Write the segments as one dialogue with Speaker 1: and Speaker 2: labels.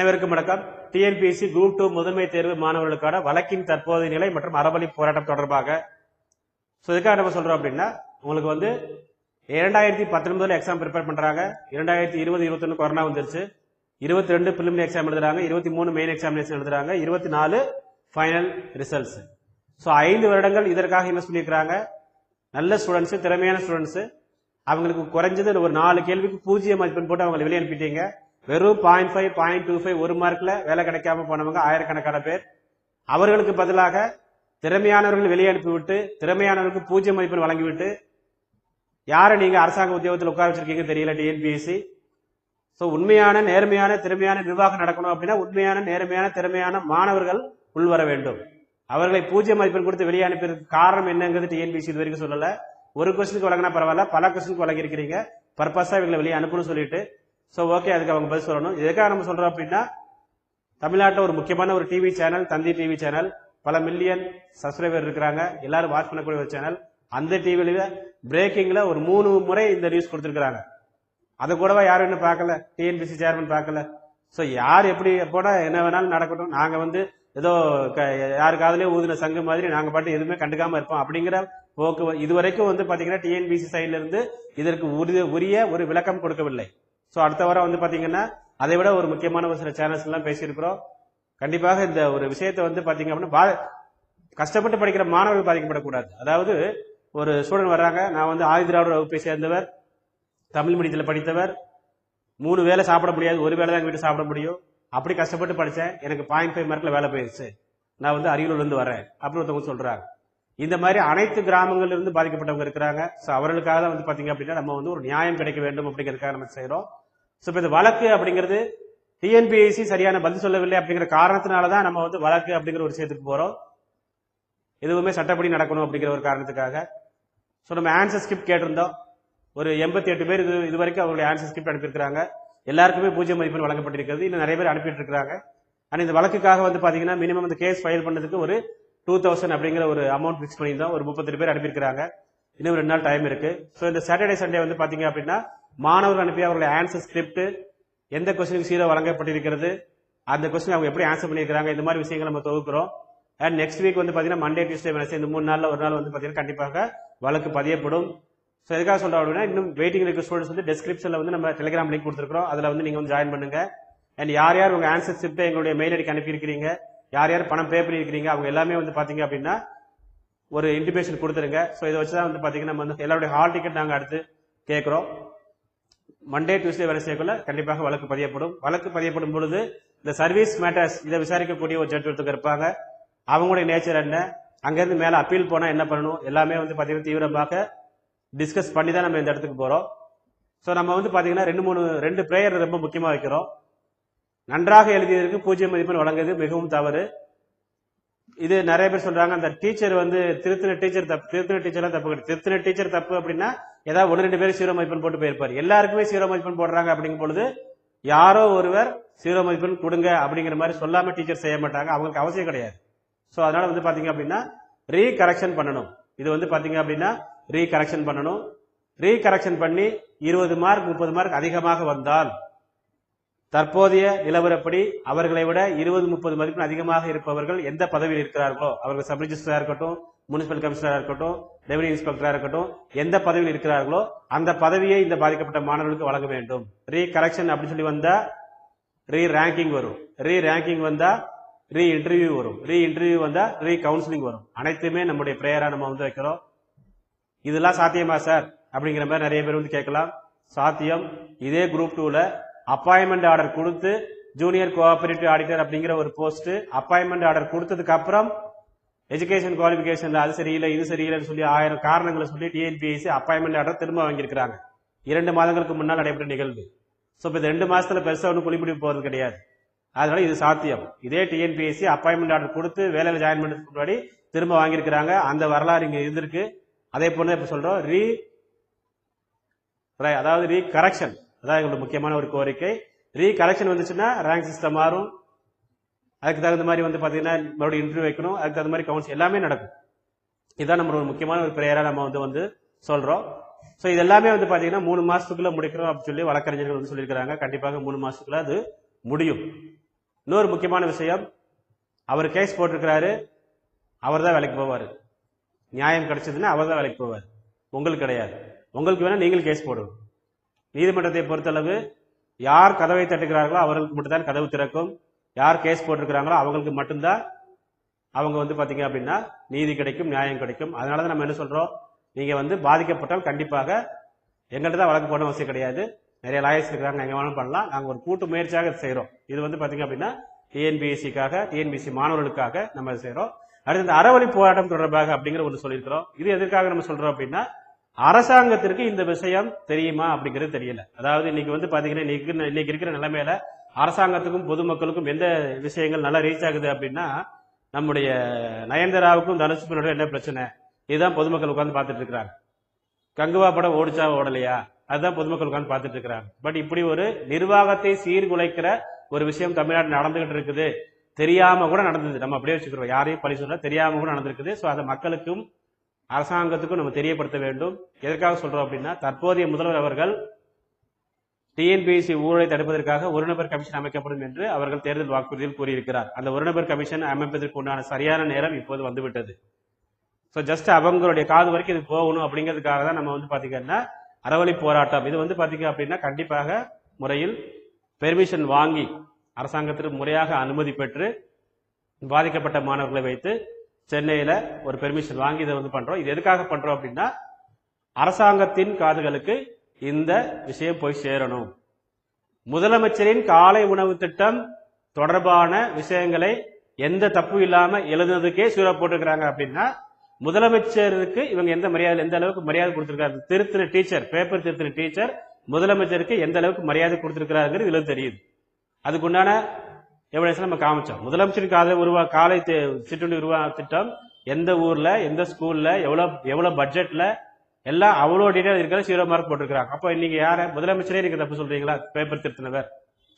Speaker 1: அனைவருக்கும் வணக்கம். TNPSC group two முதன்மை தேர்வு மாணவர்களுக்கான வழக்கின் தற்போதைய நிலை மற்றும் அறவழி போராட்டம் தொடர்பாக. ஸோ இதுக்காக நம்ம சொல்றோம் அப்படின்னா உங்களுக்கு வந்து இரண்டாயிரத்தி பத்தொன்பதுல எக்ஸாம் ப்ரிப்பேர் பண்றாங்க. இரண்டாயிரத்தி இருபது இருபத்தொன்று கொரோனா வந்துருச்சு. இருபத்தி ரெண்டு பிலிமினரி எக்ஸாம் எழுதுறாங்க. இருபத்தி மூணு மெயின் எக்ஸாமினேஷன் எழுதுறாங்க. இருபத்தி நாலு ஃபைனல் ரிசல்ட்ஸ் ஸோ ஐந்து வருடங்கள் இதற்காக இன்வெஸ்ட் பண்ணியிருக்கிறாங்க நல்ல ஸ்டூடெண்ட்ஸு திறமையான ஸ்டூடெண்ட்ஸு அவங்களுக்கு குறைஞ்சது ஒரு நாலு கேள்விக்கு பூஜ்ஜியம் மதிப்பெண் போட்டு அவங்களை வெளியே அனுப்பிட்டீங்க. வெறும் point five point two five ஒரு மார்க்கில் வேலை கிடைக்காம போனவங்க ஆயிரக்கணக்கான பேர். அவர்களுக்கு பதிலாக திறமையானவர்கள் வெளியே அனுப்பிவிட்டு திறமையானவர்களுக்கு பூஜ்ஜிய மதிப்பெண் வழங்கிவிட்டு யாரை நீங்கள் அரசாங்க உத்தியோகத்தில் உட்கார வச்சிருக்கீங்க தெரியல டிஎன்பிஎஸ்சி ஸோ உண்மையான நேர்மையான திறமையான நிர்வாகம் நடக்கணும் அப்படின்னா உண்மையான நேர்மையான திறமையான மாணவர்கள் உள்வர வேண்டும். அவர்களை பூஜ்ஜிய மதிப்பெண் கொடுத்து வெளியே அனுப்பியதுக்கு காரணம் என்னங்கிறது டிஎன்பிசி இது வரைக்கும் சொல்லலை. ஒரு கொஸ்டினுக்கு வழங்கினா பரவாயில்ல பல கொஸ்டினுக்கு வழங்கியிருக்கிறீங்க. பர்பஸாக இவங்களை வெளியே அனுப்பணும்னு சொல்லிட்டு ஸோ ஓகே அதுக்கு அவங்க பதில் சொல்லணும். எதுக்காக நம்ம சொல்றோம் அப்படின்னா தமிழ்நாட்டில் ஒரு முக்கியமான ஒரு TV channel Thanthi TV channel பல மில்லியன் சப்ஸ்கிரைபர் இருக்கிறாங்க. எல்லாரும் வாட்ச் பண்ணக்கூடிய ஒரு சேனல் அந்த டிவியில பிரேக்கிங்ல ஒரு மூணு முறை இந்த நியூஸ் கொடுத்துருக்காங்க அதை கூடவா யாரும் இன்னும் பார்க்கல? டிஎன்பிசி சேர்மன் பார்க்கல. ஸோ யார் எப்படி போனா என்ன வேணாலும் நடக்கட்டும். நாங்கள் வந்து ஏதோ க- யாரு ஊதின சங்கு மாதிரி நாங்கள் பாட்டு எதுவுமே கண்டுக்காமல் இருப்போம் அப்படிங்கிற போக்கு இதுவரைக்கும் வந்து பார்த்தீங்கன்னா டிஎன்பிசி சைட்லேருந்து இதற்கு உரிய உரிய ஒரு விளக்கம் கொடுக்கவில்லை. ஸோ அடுத்த வாரம் வந்து பார்த்தீங்கன்னா அதை விட ஒரு முக்கியமான ஒரு சில சேனல்ஸ்லாம் பேசியிருக்கிறோம். கண்டிப்பாக இந்த ஒரு விஷயத்தை வந்து பார்த்தீங்க அப்படின்னா பா- கஷ்டப்பட்டு படிக்கிற மாணவர்கள் பாதிக்கப்படக்கூடாது. அதாவது ஒரு ஸ்டூடெண்ட் வர்றாங்க நான் வந்து ஆதி திராவிட வகுப்பை சேர்ந்தவர் தமிழ் மீடியத்தில் படித்தவர் மூணு வேளை சாப்பிட முடியாது ஒரு வேளை தான் வீட்டு சாப்பிட முடியும். அப்படி கஷ்டப்பட்டு படித்தேன் எனக்கு பாயிண்ட் ஃபைவ் மார்க்கில் வேலை போயிடுச்சு நான் வந்து அரியலூர்லேருந்து வரேன் அப்படின்னு ஒருத்தவங்க சொல்கிறாங்க இந்த மாதிரி அனைத்து கிராமங்கள்லேருந்து பாதிக்கப்பட்டவங்க இருக்கிறாங்க. ஸோ அவர்களுக்காக தான் வந்து பார்த்தீங்க அப்படின்னா நம்ம வந்து ஒரு நியாயம் கிடைக்க வேண்டும் அப்படிங்கிறதுக்காக நம்ம செய்கிறோம் ஸோ இப்போ இந்த வழக்கு அப்படிங்கிறது டிஎன்பிஎஸ்சி சரியான பதில் சொல்லவில்லை அப்படிங்கிற காரணத்தினால தான் நம்ம வந்து வழக்கு அப்படிங்கிற ஒரு விஷயத்துக்கு போகிறோம் எதுவுமே சட்டப்படி நடக்கணும் அப்படிங்கிற ஒரு காரணத்துக்காக. ஸோ நம்ம ஆன்சர் ஸ்கிரிப்ட் கேட்டிருந்தோம். ஒரு எண்பத்தி எட்டு பேர் இது இது வரைக்கும் அவங்களுடைய ஆன்சர் ஸ்கிரிப்ட் அனுப்பியிருக்கிறாங்க. எல்லாருக்குமே பூஜ்ஜியம் மதிப்பெண் வழங்கப்பட்டிருக்கிறது. இன்னும் நிறைய பேர் அனுப்பிட்டு இருக்கிறாங்க ஆனால் இந்த வழக்குக்காக வந்து பார்த்தீங்கன்னா மினிமம் இந்த கேஸ் ஃபைல் பண்ணதுக்கு ஒரு டூ தௌசண்ட் அப்படிங்கிற ஒரு அமௌண்ட் ஃபிக்ஸ் பண்ணியிருந்தோம். ஒரு முப்பத்தெட்டு பேர் அனுப்பியிருக்கிறாங்க. இன்னும் ரெண்டு நாள் டைம் இருக்குது ஸோ இந்த சாட்டர்டே சண்டே வந்து பார்த்தீங்க அப்படின்னா மாணவர்கள் அனுப்பிய அவர்களுடைய ஆன்சர் ஸ்கிரிப்ட் எந்த கொஸ்டினுக்கு சீரோ வழங்கப்பட்டிருக்கிறது அந்த கொஸ்டின் அவங்க எப்படி ஆன்சர் பண்ணியிருக்காங்க இந்த மாதிரி விஷயங்கள் நம்ம தொகுக்கிறோம். அண்ட் நெக்ஸ்ட் வீக் வந்து பார்த்தீங்கன்னா மண்டே டியூஸ்டே வெனஸ்டே இந்த மூணு நாளில் ஒரு நாள் வந்து பார்த்தீங்கன்னா கண்டிப்பாக வழக்கு பதியப்படும். ஸோ எதுக்காக சொல்ல அப்படின்னா இன்னும் வெயிட்டிங் இருக்க ஸ்டூடெண்ட்ஸ் வந்து டெஸ்கிரிப்ஷனில் வந்து நம்ம டெலிகிராம் லிங்க் கொடுத்துருக்கோம் அதில் வந்து நீங்கள் வந்து ஜாயின் பண்ணுங்கள் அண்ட் யார் யார் உங்கள் ஆன்சர் ஸ்கிரிப்டை எங்களுடைய மெயில் அடிக்கு அனுப்பியிருக்கிறீங்க யார் யார் பணம் பே பண்ணியிருக்கிறீங்க அவங்க எல்லாமே வந்து பார்த்தீங்க அப்படின்னா ஒரு இன்டிமேஷன் கொடுத்துருங்க. ஸோ இதை வச்சு தான் வந்து பார்த்தீங்கன்னா நம்ம வந்து எல்லாருடைய ஹால் டிக்கெட் நாங்கள் அடுத்து கேட்குறோம். மண்டே டியூஸ்டே வெனஸ்டேக்குள்ள கண்டிப்பாக வழக்கு பதியப்படும். வழக்கு பதியப்படும் பொழுது இந்த சர்வீஸ் மேட்டர்ஸ் இதை விசாரிக்கக்கூடிய ஒரு ஜட்ஜ் ஒருத்தர் இருப்பாங்க. அவங்களுடைய நேச்சர் என்ன? அங்கேருந்து மேலே அப்பீல் போனால் என்ன பண்ணணும்? எல்லாமே வந்து பார்த்தீங்கன்னா தீவிரமாக டிஸ்கஸ் பண்ணி தான் நம்ம இந்த இடத்துக்கு போகிறோம் ஸோ நம்ம வந்து பார்த்தீங்கன்னா ரெண்டு மூணு ரெண்டு ப்ரேயர் ரொம்ப முக்கியமாக வைக்கிறோம். நன்றாக எழுதியதற்கு பூஜ்ஜியம் மதிப்பெண் வழங்குவது மிகவும் தவறு. இது நிறைய பேர் சொல்றாங்க அந்த டீச்சர் வந்து திருத்தின டீச்சர் தப்பு திருத்தின டீச்சர்லாம் தப்பு கிடையாது. திருத்தின டீச்சர் தப்பு அப்படின்னா ஏதாவது ஒன்று ரெண்டு பேர் சீரோ மதிப்பெண் போட்டு போயிருப்பார். எல்லாருக்குமே சீரோ மதிப்பெண் போடுறாங்க அப்படிங்கும் பொழுது யாரோ ஒருவர் சீரோ மதிப்பெண் கொடுங்க அப்படிங்கிற மாதிரி சொல்லாமல் டீச்சர் செய்ய மாட்டாங்க. அவங்களுக்கு அவசியம் கிடையாது. ஸோ அதனால் வந்து பார்த்தீங்க அப்படின்னா ரீ கரெக்ஷன் பண்ணணும். இது வந்து பார்த்தீங்க அப்படின்னா ரீகரெக்ஷன் பண்ணணும். ரீ கரெக்ஷன் பண்ணி இருபது மார்க் முப்பது மார்க் அதிகமாக வந்தால் தற்போதைய நிலவரப்படி அவர்களை விட இருபது முப்பது மதிப்பெண் அதிகமாக இருப்பவர்கள் எந்த பதவியில் இருக்கிறார்களோ அவர்கள் சப்ரிஜிஸ்டராக இருக்கட்டும் முனிசிபல் கமிஷனராக இருக்கட்டும் ரெவன்யூ இன்ஸ்பெக்டராக இருக்கட்டும் எந்த பதவியில் இருக்கிறார்களோ அந்த பதவியை இந்த பாதிக்கப்பட்ட மாணவர்களுக்கு வழங்க வேண்டும். ரீ கரெக்ஷன் அப்படின்னு சொல்லி வந்தால் ரீ ரேங்கிங் வரும். ரீ ரேங்கிங் வந்தால் ரீ இன்டர்வியூ வரும். ரீ இன்டர்வியூ வந்தால் ரீ கவுன்சிலிங் வரும். அனைத்துமே நம்முடைய ப்ரேயராக நம்ம வந்து வைக்கிறோம். இதெல்லாம் சாத்தியமா சார்? அப்படிங்கிற மாதிரி நிறைய பேர் வந்து கேட்கலாம். சாத்தியம். இதே குரூப் டூவில் அப்பாயின்மெண்ட் ஆர்டர் கொடுத்து ஜூனியர் கோஆபரேட்டிவ் ஆடிட்டர் அப்படிங்கிற ஒரு போஸ்ட் அப்பாயின்மெண்ட் ஆர்டர் கொடுத்ததுக்கு அப்புறம் எஜுகேஷன் குவாலிஃபிகேஷன்ல அது சரியில்லை இது சரியில்லைன்னு சொல்லி ஆயிரம் காரணங்களை சொல்லி டிஎன்பிஎஸ்சி அப்பாயின்மெண்ட் ஆர்டர் திரும்ப வாங்கியிருக்கிறாங்க. இரண்டு மாதங்களுக்கு முன்னால் நடைபெற்ற நிகழ்வு. ஸோ இப்போ இது ரெண்டு மாதத்தில் பெருசாக ஒன்றும் குளிப்பிடி போகிறது கிடையாது. அதனால இது சாத்தியம். இதே டிஎன்பிஎஸ்சி அப்பாயின்மெண்ட் ஆர்டர் கொடுத்து வேலையில் ஜாயின் பண்ணுறதுக்கு முன்னாடி திரும்ப வாங்கியிருக்கிறாங்க. அந்த வரலாறு இங்கே இருந்திருக்கு. அதே போல இப்போ சொல்கிறோம் ரீ அதாவது ரீ கரெக்ஷன் அதான் எங்களோட முக்கியமான ஒரு கோரிக்கை. ரீ கரெக்ஷன் வந்துச்சுன்னா ரேங்க் சிஸ்டம் மாறும். அதுக்கு தகுந்த மாதிரி வந்து பார்த்தீங்கன்னா மறுபடியும் இன்டர்வியூ வைக்கணும். அதுக்கு தகுந்த மாதிரி கவுன்சில் எல்லாமே நடக்கும். இதுதான் நம்ம ஒரு முக்கியமான ஒரு பிரேயராக நம்ம வந்து வந்து சொல்கிறோம் ஸோ இது எல்லாமே வந்து பார்த்தீங்கன்னா மூணு மாதத்துக்குள்ளே முடிக்கிறோம் அப்படின்னு சொல்லி வழக்கறிஞர்கள் வந்து சொல்லியிருக்கிறாங்க. கண்டிப்பாக மூணு மாதத்துக்குள்ளே அது முடியும். இன்னொரு முக்கியமான விஷயம் அவர் கேஸ் போட்டிருக்கிறாரு அவர் தான் வேலைக்கு போவார். நியாயம் கிடைச்சதுன்னா அவர் தான் வேலைக்கு போவார். உங்களுக்கு கிடையாது. உங்களுக்கு வேணால் நீங்கள் கேஸ் போடுவோம் நீதிமன்றத்தை பொறுத்தளவு யார் கதவை தட்டுகிறார்களோ அவர்களுக்கு மட்டும்தான் கதவு திறக்கும். யார் கேஸ் போட்டிருக்கிறாங்களோ அவங்களுக்கு மட்டும்தான் அவங்க வந்து பார்த்தீங்க அப்படின்னா நீதி கிடைக்கும் நியாயம் கிடைக்கும். அதனால தான் நம்ம என்ன சொல்கிறோம் நீங்கள் வந்து பாதிக்கப்பட்டால் கண்டிப்பாக எங்கள்கிட்ட தான் வழக்கு போடணும் அவசியம் கிடையாது. நிறைய லாயர்ஸ் இருக்கிறாங்க எங்கே வேணாலும் பண்ணலாம். நாங்கள் ஒரு கூட்டு முயற்சியாக செய்கிறோம் இது வந்து பார்த்தீங்க அப்படின்னா டிஎன்பிஎஸ்சிக்காக டிஎன்பிஎஸ்சி மாணவர்களுக்காக நம்ம செய்கிறோம் அடுத்து இந்த அறவழி போராட்டம் தொடர்பாக அப்படிங்கிற ஒன்று சொல்லியிருக்கிறோம். இது எதற்காக நம்ம சொல்கிறோம் அப்படின்னா அரசாங்கத்திற்கு இந்த விஷயம் தெரியுமா அப்படிங்கிறது தெரியல. அதாவது இன்னைக்கு வந்து பாத்தீங்கன்னா இன்னைக்கு இன்னைக்கு இருக்கிற நிலைமையில அரசாங்கத்துக்கும் பொதுமக்களுக்கும் எந்த விஷயங்கள் நல்லா ரீச் ஆகுது அப்படின்னா நம்முடைய நயன்தாராவுக்கும் தனுஷ்மனோட என்ன பிரச்சனை? இதுதான் பொதுமக்கள் உட்காந்து பார்த்துட்டு இருக்கிறாங்க. கங்குவா படம் ஓடிச்சா ஓடலையா? அதுதான் பொதுமக்கள் உட்காந்து பார்த்துட்டு இருக்கிறாங்க. பட் இப்படி ஒரு நிர்வாகத்தை சீர்குலைக்கிற ஒரு விஷயம் தமிழ்நாடு நடந்துகிட்டு இருக்குது. தெரியாம கூட நடந்தது. நம்ம அப்படியே வச்சுக்கிறோம். யாரையும் பழி சொல்ல தெரியாம கூட நடந்திருக்குது. ஸோ அதை மக்களுக்கும் அரசாங்கத்துக்கும் நம்ம தெரியப்படுத்த வேண்டும். எதற்காக சொல்றோம் அப்படின்னா தற்போதைய முதல்வர் அவர்கள் டிஎன்பிஎஸ்சி ஊழலை தடுப்பதற்காக ஒரு நபர் கமிஷன் அமைக்கப்படும் என்று அவர்கள் தேர்தல் வாக்குறுதியில் கூறியிருக்கிறார். அந்த ஒரு நபர் கமிஷன் அமைப்பதற்கு உண்டான சரியான நேரம் இப்போது வந்துவிட்டது. ஸோ ஜஸ்ட் அவங்களுடைய காது வரைக்கும் இது போகணும் அப்படிங்கிறதுக்காக தான் நம்ம வந்து பார்த்தீங்கன்னா அறவழி போராட்டம். இது வந்து பார்த்தீங்க அப்படின்னா கண்டிப்பாக முறையில் பெர்மிஷன் வாங்கி அரசாங்கத்திற்கு முறையாக அனுமதி பெற்று பாதிக்கப்பட்ட மாணவர்களை வைத்து சென்னையில் ஒரு பெர்மிஷன் வாங்கி இதை வந்து பண்ணுறோம் இது எதுக்காக பண்ணுறோம் அப்படின்னா அரசாங்கத்தின் காதுகளுக்கு இந்த விஷயம் போய் சேரணும். முதலமைச்சரின் காலை உணவு திட்டம் தொடர்பான விஷயங்களை எந்த தப்பு இல்லாம எழுதுனதுக்கே சூற போட்டுக்கிறாங்க அப்படின்னா முதலமைச்சருக்கு இவங்க எந்த மரியாதை எந்த அளவுக்கு மரியாதை கொடுத்திருக்காரு? திருத்தின டீச்சர் பேப்பர் திருத்தின டீச்சர் முதலமைச்சருக்கு எந்த அளவுக்கு மரியாதை கொடுத்திருக்கிறாருங்கிறது இதுல தெரியுது. அதுக்குண்டான எவிடன்ஸ் நம்ம காமிச்சோம். முதலமைச்சருக்கு காலை உருவா காலை சிற்றுண்டி உருவா திட்டம் எந்த ஊர்ல எந்த ஸ்கூல்ல எவ்வளவு எவ்வளவு பட்ஜெட்ல எல்லாம் அவ்வளோ டீட்டெயில் இருக்கிற ஜீரோ மார்க் போட்டிருக்காங்க அப்போ நீங்க யார? முதலமைச்சரே நீங்க தப்பு சொல்றீங்களா? பேப்பர் திருத்தினவர்.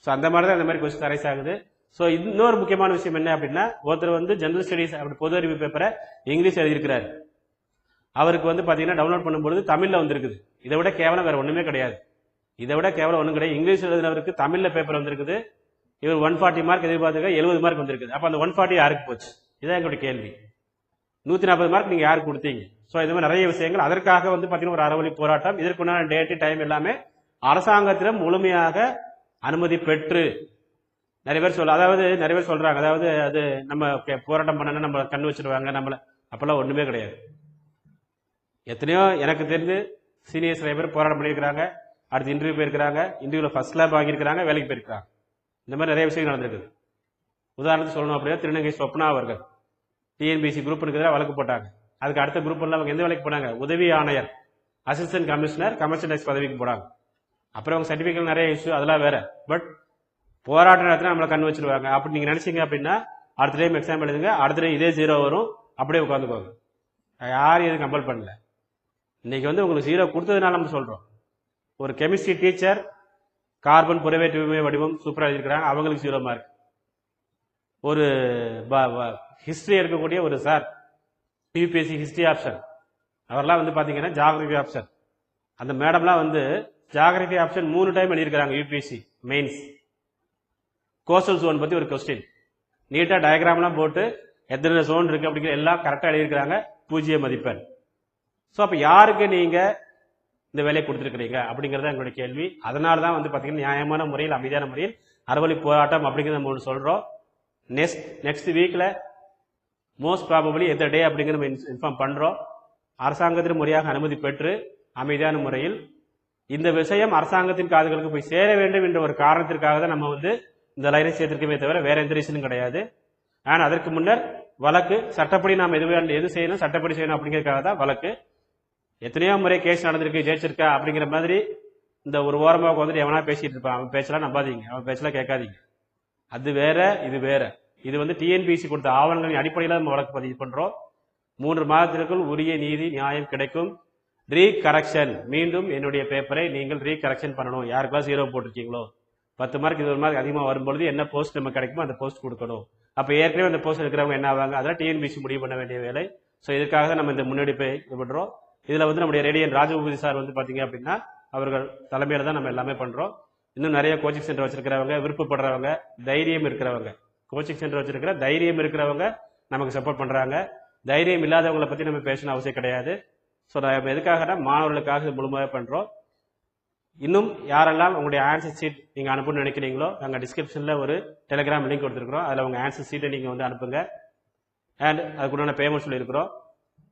Speaker 1: ஸோ அந்த மாதிரி தான் இந்த மாதிரி கொஸ்டின் அரைஸ் ஆகுது. ஸோ இன்னொரு முக்கியமான விஷயம் என்ன அப்படின்னா ஒருத்தர் வந்து ஜென்ரல் ஸ்டடீஸ் அப்படி பொது அறிவு பேப்பரை இங்கிலீஷ் எழுதியிருக்கிறாரு. அவருக்கு வந்து பார்த்தீங்கன்னா டவுன்லோட் பண்ணும்போது தமிழில் வந்திருக்குது. இதை விட கேவலம் வேற ஒன்றுமே கிடையாது. இதை விட கேவலம் ஒன்றும் கிடையாது. இங்கிலீஷ் எழுதினவருக்கு தமிழில் பேப்பர் வந்திருக்குது. இவர் ஒன் ஃபார்ட்டி மார்க் எதிர்பார்த்துக்க எழுபது மார்க் வந்திருக்குது. அப்போ அந்த ஒன் ஃபார்ட்டி யாருக்கு போச்சு? இதான் எங்களுடைய கேள்வி. நூற்றி நாற்பது மார்க் நீங்கள் யாருக்கு கொடுத்தீங்க? ஸோ இது மாதிரி நிறைய விஷயங்கள். அதற்காக வந்து பார்த்தீங்கன்னா ஒரு அறவழி போராட்டம். இதற்குண்டான டேட்டு டைம் எல்லாமே அரசாங்கத்திடம் முழுமையாக அனுமதி பெற்று நிறைய பேர் சொல்ல அதாவது நிறைய பேர் சொல்கிறாங்க அதாவது அது நம்ம போராட்டம் பண்ணனா நம்ம கண்ணு வச்சிருவாங்க நம்மளை. அப்போல்லாம் ஒன்றுமே கிடையாது. எத்தனையோ எனக்கு தெரிஞ்சு சீனியர்ஸ் நிறைய பேர் போராட்டம் பண்ணியிருக்கிறாங்க. அடுத்து இன்டர்வியூ போயிருக்கிறாங்க. இன்டர்வியூவில் ஃபர்ஸ்ட் லேப் வாங்கியிருக்கிறாங்க வேலைக்கு போயிருக்கிறாங்க. இந்த மாதிரி நிறைய விஷயங்கள் நடந்திருக்குது. உதாரணத்துக்கு சொல்லணும் அப்படின்னா திருநங்கை சொப்னா அவர்கள் டிஎன்பிசி குரூப் எதிராக வழக்கு போட்டாங்க. அதுக்கு அடுத்த குரூப் எல்லாம் அவங்க எந்த வேலைக்கு போனாங்க? உதவி ஆணையர். அசிஸ்டன்ட் கமிஷனர் கமிஷன் பதவிக்கு போனாங்க. அப்புறம் அவங்க சர்டிபிகேட் நிறைய இஷ்யூ அதெல்லாம் வேற. பட் போராட்ட நேரத்தில் நம்மளை கண் வச்சிருவாங்க. அப்படி நீங்க நினைச்சீங்க அப்படின்னா அடுத்த டைம் எக்ஸாம் எழுதுங்க. அடுத்த டைம் இதே ஜீரோ வரும். அப்படியே உட்காந்துக்கோங்க யாரும் எதுவும் கம்பல் பண்ணல. இன்னைக்கு வந்து உங்களுக்கு ஜீரோ கொடுத்ததுனால நம்ம சொல்றோம். ஒரு கெமிஸ்ட்ரி டீச்சர் கார்பன் புறவேற்றுமை வடிவம் சூப்பராக எழுதியிருக்கிறாங்க. அவங்களுக்கு ஜீரோ மார்க் ஒரு ஹிஸ்ட்ரி இருக்கக்கூடிய ஒரு சார் யூபிஎஸ்சி ஹிஸ்ட்ரி ஆப்ஷன் அவரெல்லாம் வந்து பார்த்தீங்கன்னா ஜாகிரபி ஆப்ஷன் அந்த மேடம்லாம் வந்து ஜாகிரபி ஆப்ஷன் மூணு டைம் எழுதியிருக்கிறாங்க யூபிஎஸ்சி மெயின்ஸ் கோஸ்டல் ஜோன் பற்றி ஒரு கொஸ்டின் நீட்டாக டயக்ராம்லாம் போட்டு எத்தனை ஜோன் இருக்குது அப்படிங்கிற எல்லாம் கரெக்டாக எழுதியிருக்கிறாங்க பூஜ்ஜிய மதிப்பெண். ஸோ அப்போ யாருக்கு நீங்கள் இந்த வேலையை கொடுத்துருக்குறீங்க அப்படிங்கிறது தான் எங்களுடைய கேள்வி. அதனால தான் வந்து பார்த்திங்கன்னா நியாயமான முறையில் அமைதியான முறையில் அறவழி போராட்டம் அப்படிங்கிறத நம்ம ஒன்று சொல்கிறோம் நெக்ஸ்ட் நெக்ஸ்ட் வீக்கில் மோஸ்ட் ப்ராபபிளி எந்த டே அப்படிங்கிற நம்ம இன்ஃபார்ம் பண்ணுறோம் அரசாங்கத்தின் முறையாக அனுமதி பெற்று அமைதியான முறையில் இந்த விஷயம் அரசாங்கத்தின் காதுகளுக்கு போய் சேர வேண்டும் என்ற ஒரு காரணத்திற்காக தான் நம்ம வந்து இந்த லைனை சேர்த்திருக்கமே தவிர வேற எந்த ரீசனும் கிடையாது. ஆனால் அதற்கு முன்னர் வழக்கு சட்டப்படி நாம் எது எது செய்யணும் சட்டப்படி செய்யணும் அப்படிங்கிறதுக்காக தான் வழக்கு. எத்தனையோ முறை கேஸ் நடந்திருக்கு ஜெயிச்சிருக்கா அப்படிங்கிற மாதிரி இந்த ஒரு ஓரமாக வந்துட்டு எவனா பேசிட்டு இருப்பான்? அவன் பேச்செல்லாம் நம்பாதீங்க. அவன் பேச்செல்லாம் கேட்காதீங்க. அது வேற இது வேற. இது வந்து டிஎன்பிசி கொடுத்த ஆவணங்களின் அடிப்படையில் நம்ம வழக்கு பதிவு பண்ணுறோம் மூன்று மாதத்திற்குள் உரிய நீதி நியாயம் கிடைக்கும். ரீ கரெக்ஷன் மீண்டும் என்னுடைய பேப்பரை நீங்கள் ரீ கரெக்ஷன் பண்ணணும் யாருக்கெல்லாம் ஜீரோ போட்டிருக்கீங்களோ? பத்து மார்க் இது ஒரு மார்க் அதிகமாக வரும்பொழுது என்ன போஸ்ட் நம்ம கிடைக்குமோ அந்த போஸ்ட் கொடுக்கணும். அப்போ ஏற்கனவே அந்த போஸ்ட் இருக்கிறவங்க என்ன ஆவாங்க? அதெல்லாம் டிஎன்பிசி முடிவு பண்ண வேண்டிய வேலை. ஸோ இதுக்காக தான் நம்ம இந்த முன்னெடுப்பை இது பண்ணுறோம் இதில் வந்து நம்முடைய ரேடியன் ராஜபூதி சார் வந்து பார்த்தீங்க அப்படின்னா அவர்கள் தலைமையில் தான் நம்ம எல்லாமே பண்ணுறோம் இன்னும் நிறைய கோச்சிங் சென்டர் வச்சிருக்கிறவங்க விருப்பப்படுறவங்க தைரியம் இருக்கிறவங்க. கோச்சிங் சென்டர் வச்சிருக்கிற தைரியம் இருக்கிறவங்க நமக்கு சப்போர்ட் பண்ணுறாங்க தைரியம் இல்லாதவங்களை பற்றி நம்ம பேசணும் அவசியம் கிடையாது. ஸோ நம்ம எதுக்காகனா மாணவர்களுக்காக இது முழுமையாக பண்ணுறோம் இன்னும் யாரெல்லாம் உங்களுடைய ஆன்சர் ஷீட் நீங்கள் அனுப்பணும்னு நினைக்கிறீங்களோ நாங்கள் டிஸ்கிரிப்ஷனில் ஒரு டெலிகிராம் லிங்க் கொடுத்துருக்குறோம். அதில் உங்கள் ஆன்சர் ஷீட்டை நீங்கள் வந்து அனுப்புங்க. அண்ட் அதுக்குண்டான பேமெண்ட் சொல்லியிருக்கிறோம்.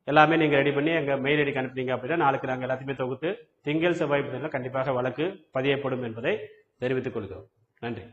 Speaker 1: எல்லாமே நீங்கள் ரெடி பண்ணி எங்கள் மெயில் ஐடிக்கு அனுப்புனீங்க அப்படின்னா நாளைக்கு நாங்கள் எல்லாத்தையுமே தொகுத்து திங்கள் செவ்வாய் கண்டிப்பாக வழக்கு பதியப்படும் என்பதை தெரிவித்துக் கொள்கிறோம். நன்றி.